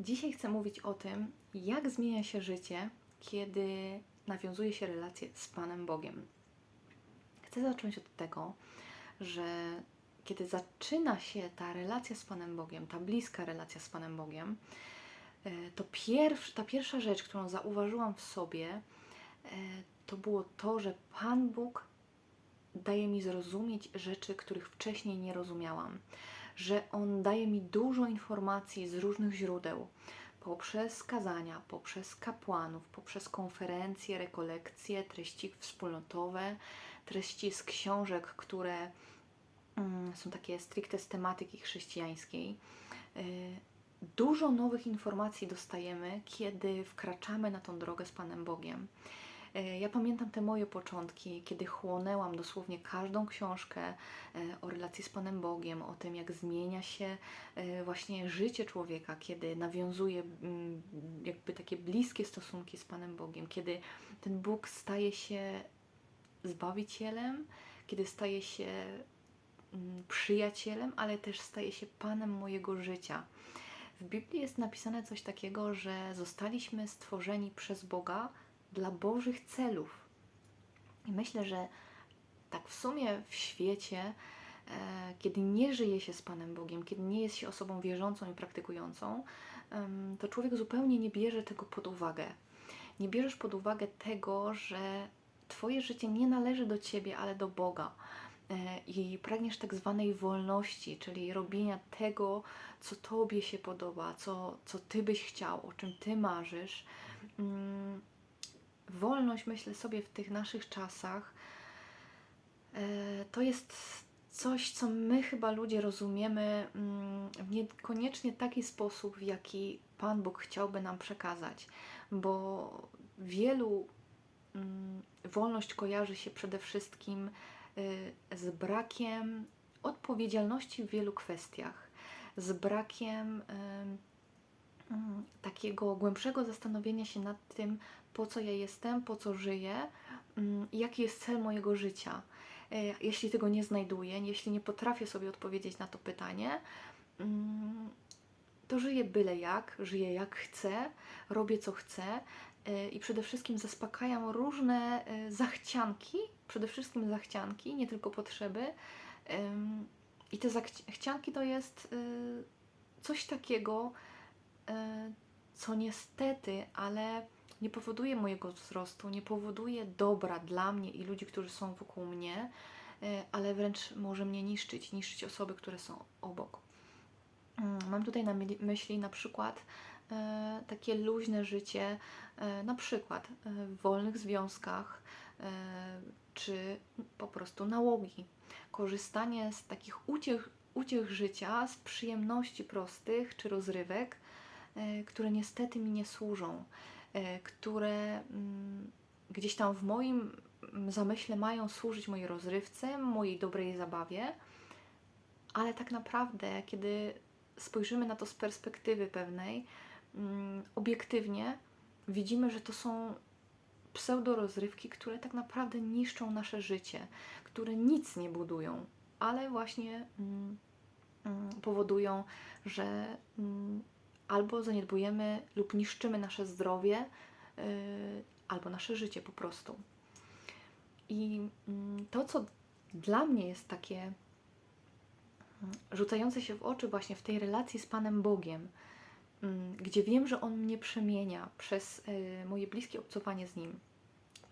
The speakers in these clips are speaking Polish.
Dzisiaj chcę mówić o tym, jak zmienia się życie, kiedy nawiązuje się relacje z Panem Bogiem. Chcę zacząć od tego, że kiedy zaczyna się ta relacja z Panem Bogiem, ta bliska relacja z Panem Bogiem, e, to pierwsz, ta pierwsza rzecz, którą zauważyłam w sobie, e, to było to, że Pan Bóg daje mi zrozumieć rzeczy, których wcześniej nie rozumiałam. Że On daje mi dużo informacji z różnych źródeł, poprzez kazania, poprzez kapłanów, poprzez konferencje, rekolekcje, treści wspólnotowe, treści z książek, które mm, są takie stricte z tematyki chrześcijańskiej. Y, Dużo nowych informacji dostajemy, kiedy wkraczamy na tą drogę z Panem Bogiem. E, Ja pamiętam te moje początki, kiedy chłonęłam dosłownie każdą książkę e, o relacji z Panem Bogiem, o tym, jak zmienia się e, właśnie życie człowieka, kiedy nawiązuje mm, jakby takie bliskie stosunki z Panem Bogiem, kiedy ten Bóg staje się zbawicielem, kiedy staje się mm, przyjacielem, ale też staje się Panem mojego życia. W Biblii jest napisane coś takiego, że zostaliśmy stworzeni przez Boga dla Bożych celów. I myślę, że tak w sumie w świecie, e, kiedy nie żyje się z Panem Bogiem, kiedy nie jest się osobą wierzącą i praktykującą, to człowiek zupełnie nie bierze tego pod uwagę. Nie bierzesz pod uwagę tego, że Twoje życie nie należy do Ciebie, ale do Boga. E, I pragniesz tak zwanej wolności, czyli robienia tego, co Tobie się podoba, co, co Ty byś chciał, o czym Ty marzysz. Wolność, myślę sobie, w tych naszych czasach e, to jest coś, co my chyba ludzie rozumiemy mm, w niekoniecznie taki sposób, w jaki Pan Bóg chciałby nam przekazać, bo wielu mm, wolność kojarzy się przede wszystkim y, z brakiem odpowiedzialności w wielu kwestiach, z brakiem takiego głębszego zastanowienia się nad tym, po co ja jestem, po co żyję mm, jaki jest cel mojego życia. E, Jeśli tego nie znajduję, jeśli nie potrafię sobie odpowiedzieć na to pytanie, mm, to żyję byle jak, żyję jak chcę, robię co chcę e, i przede wszystkim zaspokajam różne e, zachcianki, przede wszystkim zachcianki, nie tylko potrzeby. I te zachcianki to jest coś takiego, co niestety, ale nie powoduje mojego wzrostu, nie powoduje dobra dla mnie i ludzi, którzy są wokół mnie, y, ale wręcz może mnie niszczyć, niszczyć osoby, które są obok. Mm, Mam tutaj na myśli na przykład e, takie luźne życie, e, na przykład e, w wolnych związkach, e, czy po prostu nałogi. Korzystanie z takich uciech, uciech życia, z przyjemności prostych czy rozrywek, e, które niestety mi nie służą, e, które mm, gdzieś tam w moim mm, zamyśle mają służyć mojej rozrywce, mojej dobrej zabawie, ale tak naprawdę, kiedy spojrzymy na to z perspektywy pewnej, mm, obiektywnie widzimy, że to są pseudorozrywki, które tak naprawdę niszczą nasze życie, które nic nie budują, ale właśnie powodują, że albo zaniedbujemy lub niszczymy nasze zdrowie, yy, albo nasze życie po prostu. I mm, to, co dla mnie jest takie mm, rzucające się w oczy właśnie w tej relacji z Panem Bogiem, mm, gdzie wiem, że On mnie przemienia przez y, moje bliskie obcowanie z Nim,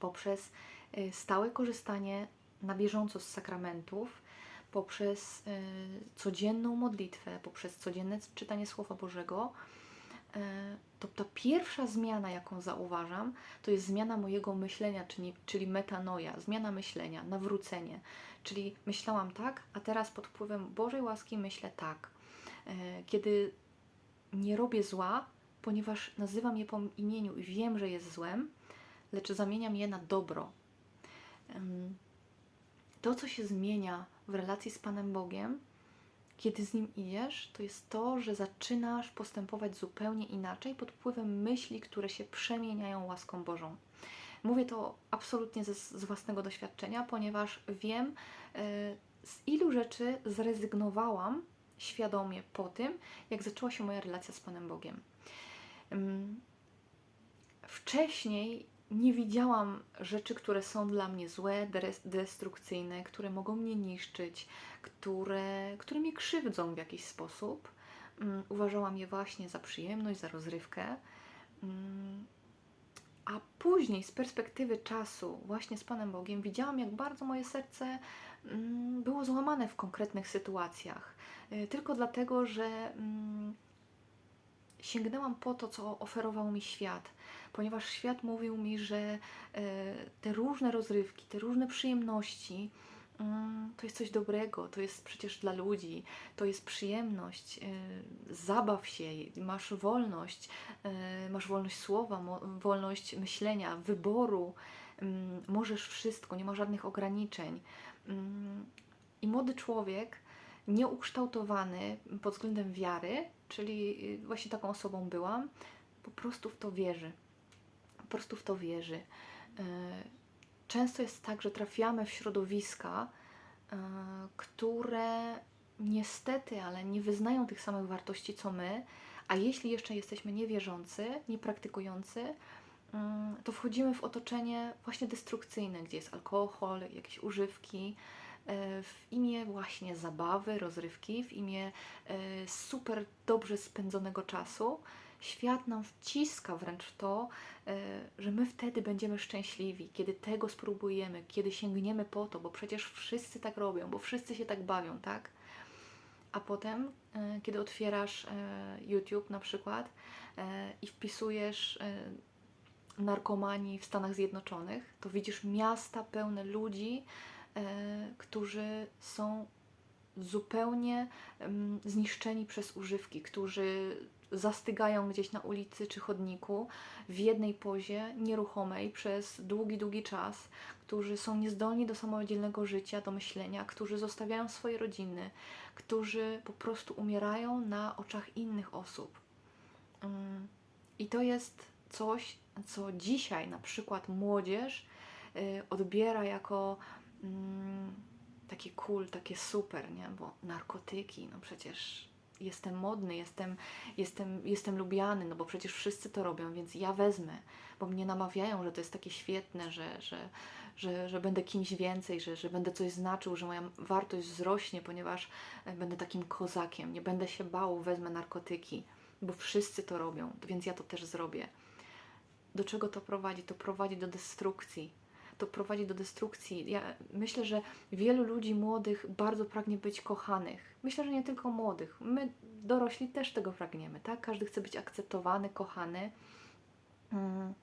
poprzez y, stałe korzystanie na bieżąco z sakramentów, poprzez y, codzienną modlitwę, poprzez codzienne czytanie Słowa Bożego, y, to ta pierwsza zmiana, jaką zauważam, to jest zmiana mojego myślenia, czyli, czyli metanoja, zmiana myślenia, nawrócenie. Czyli myślałam tak, a teraz pod wpływem Bożej łaski myślę tak. Y, Kiedy nie robię zła, ponieważ nazywam je po imieniu i wiem, że jest złem, lecz zamieniam je na dobro. To, co się zmienia w relacji z Panem Bogiem, kiedy z Nim idziesz, to jest to, że zaczynasz postępować zupełnie inaczej pod wpływem myśli, które się przemieniają łaską Bożą. Mówię to absolutnie ze, z własnego doświadczenia, ponieważ wiem, y, z ilu rzeczy zrezygnowałam świadomie po tym, jak zaczęła się moja relacja z Panem Bogiem. Wcześniej nie widziałam rzeczy, które są dla mnie złe, destrukcyjne, które mogą mnie niszczyć, które, które mnie krzywdzą w jakiś sposób. Ym, Uważałam je właśnie za przyjemność, za rozrywkę. Ym, A później, z perspektywy czasu, właśnie z Panem Bogiem, widziałam, jak bardzo moje serce ym, było złamane w konkretnych sytuacjach. Y, Tylko dlatego, że sięgnęłam po to, co oferował mi świat, ponieważ świat mówił mi, że e, te różne rozrywki, te różne przyjemności mm, to jest coś dobrego, to jest przecież dla ludzi, to jest przyjemność, e, zabaw się, masz wolność, e, masz wolność słowa, wolność myślenia, wyboru, mm, możesz wszystko, nie ma żadnych ograniczeń. Mm, I młody człowiek, nieukształtowany pod względem wiary, czyli y, właśnie taką osobą byłam, po prostu w to wierzy. Po prostu w to wierzy. Y, Często jest tak, że trafiamy w środowiska, y, które niestety, ale nie wyznają tych samych wartości co my, a jeśli jeszcze jesteśmy niewierzący, niepraktykujący, mm, to wchodzimy w otoczenie właśnie destrukcyjne, gdzie jest alkohol, jakieś używki, e, w imię właśnie zabawy, rozrywki, w imię e, super dobrze spędzonego czasu. Świat nam wciska wręcz to, e, że my wtedy będziemy szczęśliwi, kiedy tego spróbujemy, kiedy sięgniemy po to, bo przecież wszyscy tak robią, bo wszyscy się tak bawią, tak? A potem, e, kiedy otwierasz e, YouTube na przykład e, i wpisujesz e, narkomanii w Stanach Zjednoczonych, to widzisz miasta pełne ludzi, e, którzy są zupełnie zniszczeni przez używki, którzy zastygają gdzieś na ulicy czy chodniku w jednej pozie, nieruchomej przez długi, długi czas, którzy są niezdolni do samodzielnego życia, do myślenia, którzy zostawiają swoje rodziny, którzy po prostu umierają na oczach innych osób. Mm, I to jest coś, co dzisiaj na przykład młodzież y, odbiera jako mm, takie cool, takie super, nie? Bo narkotyki, no przecież jestem modny, jestem, jestem, jestem lubiany, no bo przecież wszyscy to robią, więc ja wezmę, bo mnie namawiają, że to jest takie świetne, że, że, że, że będę kimś więcej, że, że będę coś znaczył, że moja wartość wzrośnie, ponieważ e, będę takim kozakiem, nie będę się bał, wezmę narkotyki, bo wszyscy to robią, więc ja to też zrobię. Do czego to prowadzi? To prowadzi do destrukcji. To prowadzi do destrukcji. Ja myślę, że wielu ludzi młodych bardzo pragnie być kochanych. Myślę, że nie tylko młodych. My, dorośli, też tego pragniemy, tak? Każdy chce być akceptowany, kochany. Mm.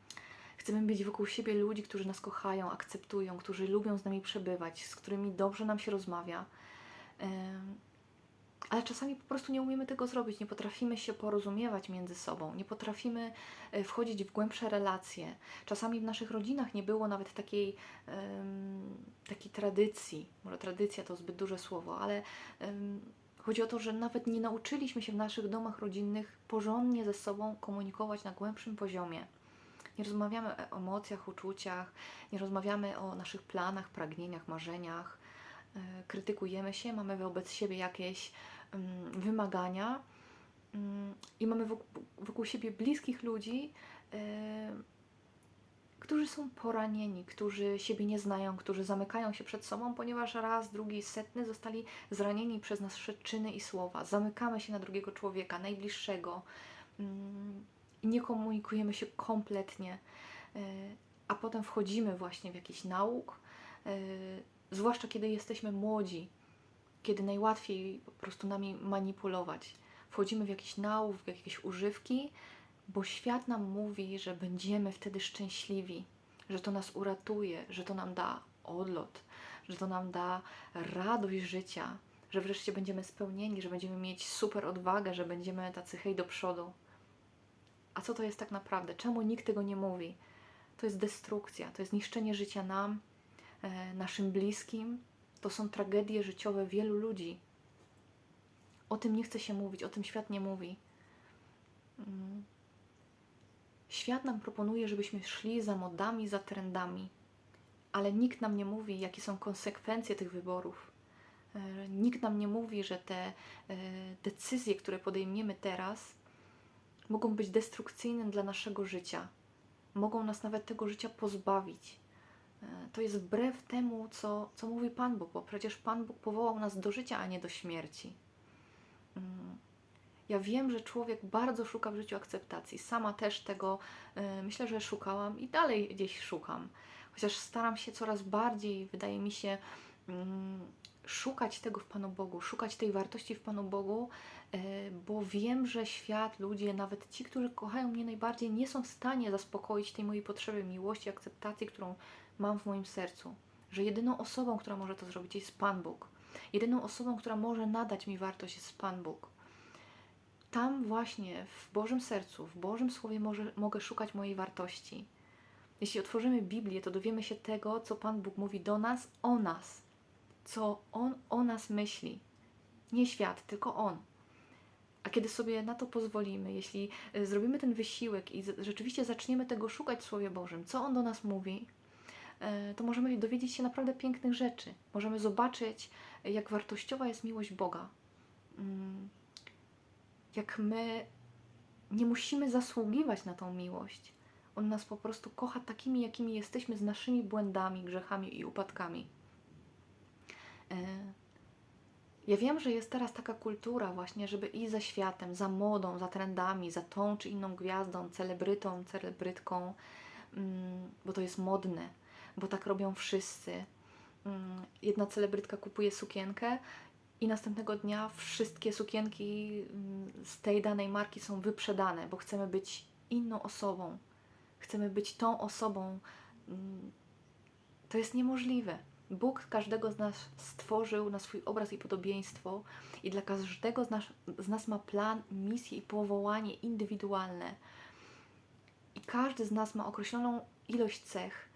Chcemy mieć wokół siebie ludzi, którzy nas kochają, akceptują, którzy lubią z nami przebywać, z którymi dobrze nam się rozmawia. Ale czasami po prostu nie umiemy tego zrobić, nie potrafimy się porozumiewać między sobą, nie potrafimy e, wchodzić w głębsze relacje. Czasami w naszych rodzinach nie było nawet takiej, em, takiej tradycji, może tradycja to zbyt duże słowo, ale em, chodzi o to, że nawet nie nauczyliśmy się w naszych domach rodzinnych porządnie ze sobą komunikować na głębszym poziomie. Nie rozmawiamy o emocjach, uczuciach, nie rozmawiamy o naszych planach, pragnieniach, marzeniach. E, Krytykujemy się, mamy wobec siebie jakieś wymagania i mamy wokół, wokół siebie bliskich ludzi, e, którzy są poranieni, którzy siebie nie znają, którzy zamykają się przed sobą, ponieważ raz, drugi, setny zostali zranieni przez nasze czyny i słowa. Zamykamy się na drugiego człowieka, najbliższego nie komunikujemy się kompletnie, e, a potem wchodzimy właśnie w jakiś nauk, e, zwłaszcza kiedy jesteśmy młodzi, kiedy najłatwiej po prostu nami manipulować. Wchodzimy w jakiś nauk, w jakieś używki, bo świat nam mówi, że będziemy wtedy szczęśliwi, że to nas uratuje, że to nam da odlot, że to nam da radość życia, że wreszcie będziemy spełnieni, że będziemy mieć super odwagę, że będziemy tacy hej do przodu. A co to jest tak naprawdę? Czemu nikt tego nie mówi? To jest destrukcja, to jest niszczenie życia nam, e, naszym bliskim. To są tragedie życiowe wielu ludzi. O tym nie chce się mówić, o tym świat nie mówi. Mm. Świat nam proponuje, żebyśmy szli za modami, za trendami, ale nikt nam nie mówi, jakie są konsekwencje tych wyborów. E, Nikt nam nie mówi, że te e, decyzje, które podejmiemy teraz, mogą być destrukcyjne dla naszego życia. Mogą nas nawet tego życia pozbawić. E, To jest wbrew temu, co, co mówi Pan Bóg, bo przecież Pan Bóg powołał nas do życia, a nie do śmierci. Mm. Ja wiem, że człowiek bardzo szuka w życiu akceptacji. Sama też tego e, myślę, że szukałam i dalej gdzieś szukam. Chociaż staram się coraz bardziej, wydaje mi się, mm, szukać tego w Panu Bogu, szukać tej wartości w Panu Bogu, e, bo wiem, że świat, ludzie, nawet ci, którzy kochają mnie najbardziej, nie są w stanie zaspokoić tej mojej potrzeby miłości, akceptacji, którą mam w moim sercu. Że jedyną osobą, która może to zrobić, jest Pan Bóg. Jedyną osobą, która może nadać mi wartość, jest Pan Bóg. Tam właśnie, w Bożym sercu, w Bożym Słowie może, mogę szukać mojej wartości. Jeśli otworzymy Biblię, to dowiemy się tego, co Pan Bóg mówi do nas o nas. Co On o nas myśli. Nie świat, tylko On. A kiedy sobie na to pozwolimy, jeśli y, zrobimy ten wysiłek i rzeczywiście zaczniemy tego szukać w Słowie Bożym, co On do nas mówi, to możemy dowiedzieć się naprawdę pięknych rzeczy. Możemy zobaczyć, jak wartościowa jest miłość Boga. Mm, Jak my nie musimy zasługiwać na tą miłość. On nas po prostu kocha takimi, jakimi jesteśmy, z naszymi błędami, grzechami i upadkami. E, Ja wiem, że jest teraz taka kultura właśnie, żeby iść za światem, za modą, za trendami, za tą czy inną gwiazdą, celebrytą, celebrytką, mm, bo to jest modne, bo tak robią wszyscy. Mm, Jedna celebrytka kupuje sukienkę i następnego dnia wszystkie sukienki mm, z tej danej marki są wyprzedane, bo chcemy być inną osobą. Chcemy być tą osobą. mm, To jest niemożliwe. Bóg każdego z nas stworzył na swój obraz i podobieństwo i dla każdego z nas, z nas ma plan, misję i powołanie indywidualne. I każdy z nas ma określoną ilość cech,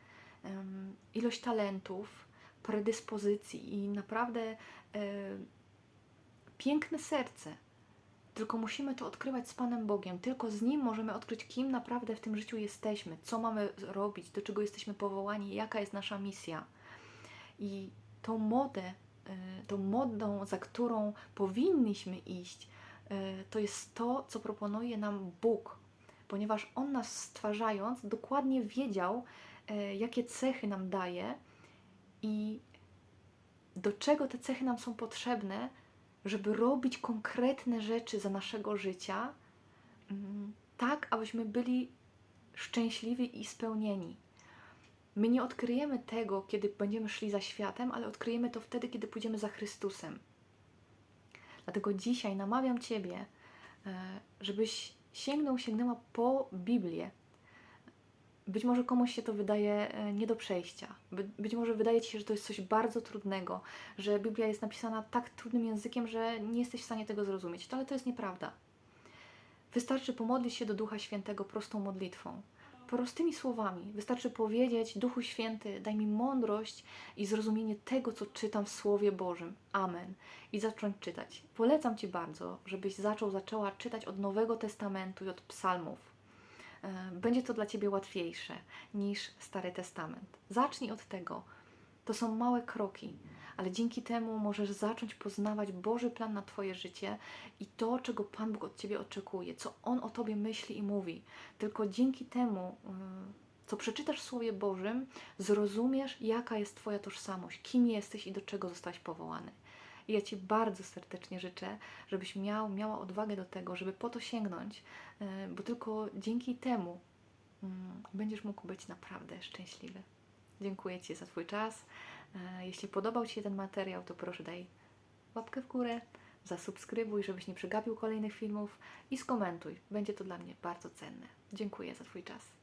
ilość talentów, predyspozycji i naprawdę piękne serce. Tylko musimy to odkrywać z Panem Bogiem. Tylko z Nim możemy odkryć, kim naprawdę w tym życiu jesteśmy, co mamy robić, do czego jesteśmy powołani, jaka jest nasza misja. I tą modę, e, tą modą, za którą powinniśmy iść, e, to jest to, co proponuje nam Bóg, ponieważ On nas stwarzając dokładnie wiedział, jakie cechy nam daje i do czego te cechy nam są potrzebne, żeby robić konkretne rzeczy za naszego życia, mm, tak abyśmy byli szczęśliwi i spełnieni. My nie odkryjemy tego, kiedy będziemy szli za światem, ale odkryjemy to wtedy, kiedy pójdziemy za Chrystusem. Dlatego dzisiaj namawiam Ciebie, e, żebyś sięgnął, sięgnęła po Biblię. Być może komuś się to wydaje e, nie do przejścia. By, być może wydaje Ci się, że to jest coś bardzo trudnego, że Biblia jest napisana tak trudnym językiem, że nie jesteś w stanie tego zrozumieć. To, ale to jest nieprawda. Wystarczy pomodlić się do Ducha Świętego prostą modlitwą prostymi słowami. Wystarczy powiedzieć: Duchu Święty, daj mi mądrość i zrozumienie tego, co czytam w Słowie Bożym. Amen. I zacząć czytać. Polecam Ci bardzo, żebyś zaczął, zaczęła czytać od Nowego Testamentu i od Psalmów. E, Będzie to dla Ciebie łatwiejsze niż Stary Testament. Zacznij od tego. To są małe kroki, ale dzięki temu możesz zacząć poznawać Boży plan na Twoje życie i to, czego Pan Bóg od Ciebie oczekuje, co On o Tobie myśli i mówi. Tylko dzięki temu, mm, co przeczytasz w Słowie Bożym, zrozumiesz, jaka jest Twoja tożsamość, kim jesteś i do czego zostałeś powołany. I ja Ci bardzo serdecznie życzę, żebyś miał, miała odwagę do tego, żeby po to sięgnąć, e, bo tylko dzięki temu mm, będziesz mógł być naprawdę szczęśliwy. Dziękuję Ci za Twój czas. E, Jeśli podobał Ci się ten materiał, to proszę daj łapkę w górę, zasubskrybuj, żebyś nie przegapił kolejnych filmów i skomentuj. Będzie to dla mnie bardzo cenne. Dziękuję za Twój czas.